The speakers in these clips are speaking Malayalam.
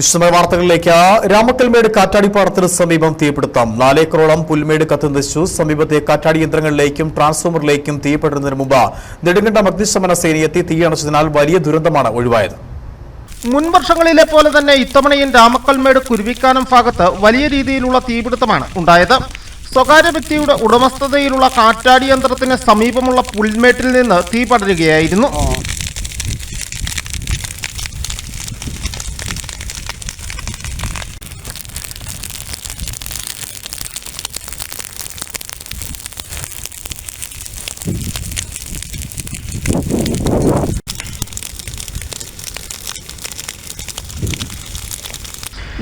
വിശദമായ വാർത്തകളിലേക്ക് രാമക്കൽമേട് കാറ്റാടിപ്പാടത്തിന് സമീപം തീപിടുത്തം. നാലേക്കറോളം പുൽമേട് കത്തുനശിച്ചു സമീപത്തെ കാറ്റാടി യന്ത്രങ്ങളിലേക്കും ട്രാൻസ്ഫോമറിലേക്കും തീപിടുന്നതിന് മുമ്പ് നെടുങ്കണ്ടം അഗ്നിശമന സേനയെത്തി തീയണച്ചതിനാൽ വലിയ ദുരന്തമാണ് ഒഴിവായത്. മുൻ വർഷങ്ങളിലെ പോലെ തന്നെ ഇത്തവണയും രാമക്കൽമേട് കുരുവിക്കാനം ഭാഗത്ത് വലിയ രീതിയിലുള്ള തീപിടുത്തമാണ് ഉണ്ടായത്. സ്വകാര്യ വ്യക്തിയുടെ ഉടമസ്ഥതയിലുള്ള കാറ്റാടി യന്ത്രത്തിന് സമീപമുള്ള പുൽമേട്ടിൽ നിന്ന് തീ പടരുകയായിരുന്നു.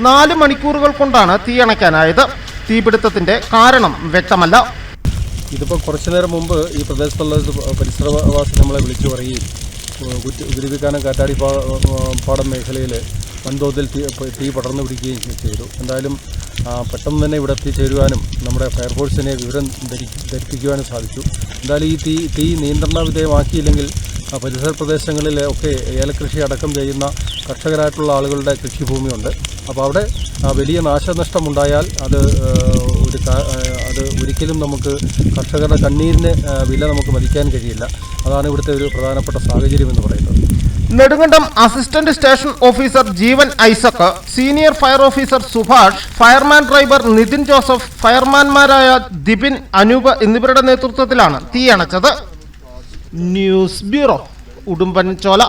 നാല് മണിക്കൂറുകൾ കൊണ്ടാണ് തീ അണയ്ക്കാനായത്. തീപിടുത്തത്തിന്റെ കാരണം വ്യക്തമല്ല. ഇതിപ്പോൾ കുറച്ചു നേരം മുമ്പ് ഈ പ്രദേശത്തുള്ള പരിസരവാസി നമ്മളെ വിളിച്ചു പറയുകയും ഗുരുവിക്കാനം കാറ്റാടി പാടം മേഖലയിൽ വൻതോതിൽ തീ തീ പടർന്നു പിടിക്കുകയും ചെയ്തു. എന്തായാലും പെട്ടെന്ന് തന്നെ ഇവിടെ എത്തിച്ചേരുവാനും നമ്മുടെ ഫയർഫോഴ്സിനെ വിവരം ധരി- ധരിപ്പിക്കുവാനും സാധിച്ചു. എന്തായാലും ഈ തീ തീ നിയന്ത്രണ വിധേയമാക്കിയില്ലെങ്കിൽ പരിസര പ്രദേശങ്ങളിൽ ഒക്കെ ഏലകൃഷി അടക്കം ചെയ്യുന്ന കർഷകരായിട്ടുള്ള ആളുകളുടെ കൃഷിഭൂമിയുണ്ട്. അപ്പോൾ അവിടെ വലിയ നാശനഷ്ടം ഉണ്ടായാൽ അത് ഒരു അത് ഒരിക്കലും നമുക്ക് കർഷകരുടെ കണ്ണീരിന് വില നമുക്ക് മതിക്കാൻ കഴിയില്ല. അതാണ് ഇവിടുത്തെ ഒരു പ്രധാനപ്പെട്ട സാഹചര്യം എന്ന് പറയുന്നത്. Nedumkandam assistant station officer Jeevan Isaac senior fire officer Subhash fireman driver Nithin Joseph ഫയർമാൻമാരായ Dipin Anoop എന്നിവരുടെ നേതൃത്വത്തിലാണ് തീയണച്ചത് ന്യൂസ് ബ്യൂറോ ഉടുമ്പൻചോല.